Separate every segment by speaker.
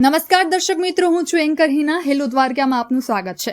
Speaker 1: નમસ્કાર દર્શક મિત્રો હું છું એન્કર હિના. હેલો દ્વારકામાં આપનું સ્વાગત છે.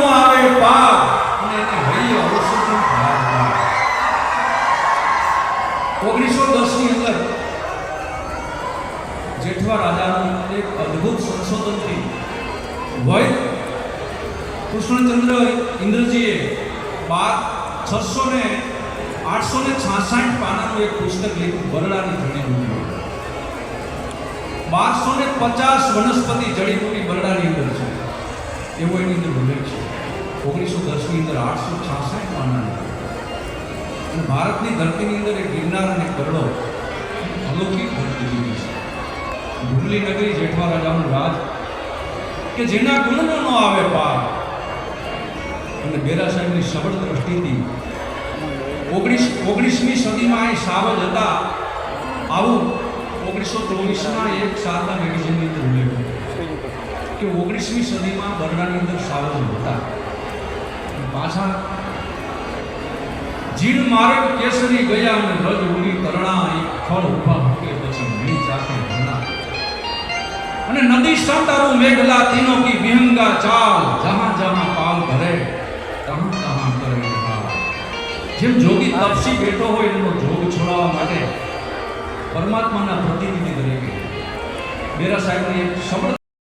Speaker 2: સંશોધનથી વૈદ કૃષ્ણચંદ્ર ઇન્દ્રજીએ બાર છસો ને આઠસો ને છાસઠ પાનાનું એક પુસ્તક લીધું બરડાની જડીબુટી બારસો ને પચાસ વનસ્પતિ જડીબુટી બરડાની અંદર છે. એવો એની અંદર ઉલ્લેખ છે. ઓગણીસો દસની અંદર આઠસો છાસઠ પાનાની. અને ભારતની ધરતીની અંદર એક ગિરનાર અને કરડો અલૌકિક ધરતી છે. ડુંગલી નગરી જેઠવા રાજાનું રાજ કે જેના ગુણનો ન આવે પાર. અને બેરા સાહેબની સબળ દ્રષ્ટિથી ઓગણીસ ઓગણીસમી સદીમાં અહીં સાવજ હતા. આવું ઓગણીસો ચોવીસના એક સાલના મેગેઝિનની અંદર ઉલ્લેખ કે ઓગણીસમી સદીમાં બરડાની અંદર સાવજ હતા. પાછા જીણ મારે કેસરી ગયા અને રજ ઉડી તરણા એક ફળ ઊભા મૂકે પછી નદી સંતારું મેઘલા તીનો કી વિહંગા ચાલ જહાં જહાં પાલ ભરે, તહાં તહાં કરે નિહાલ. જેમ જોગી તપસી બેઠો હોય એનો જોગ છોડાવવા માટે પરમાત્માના પ્રતિનિધિ તરીકે મેરા સાહેબની એક શબ્દ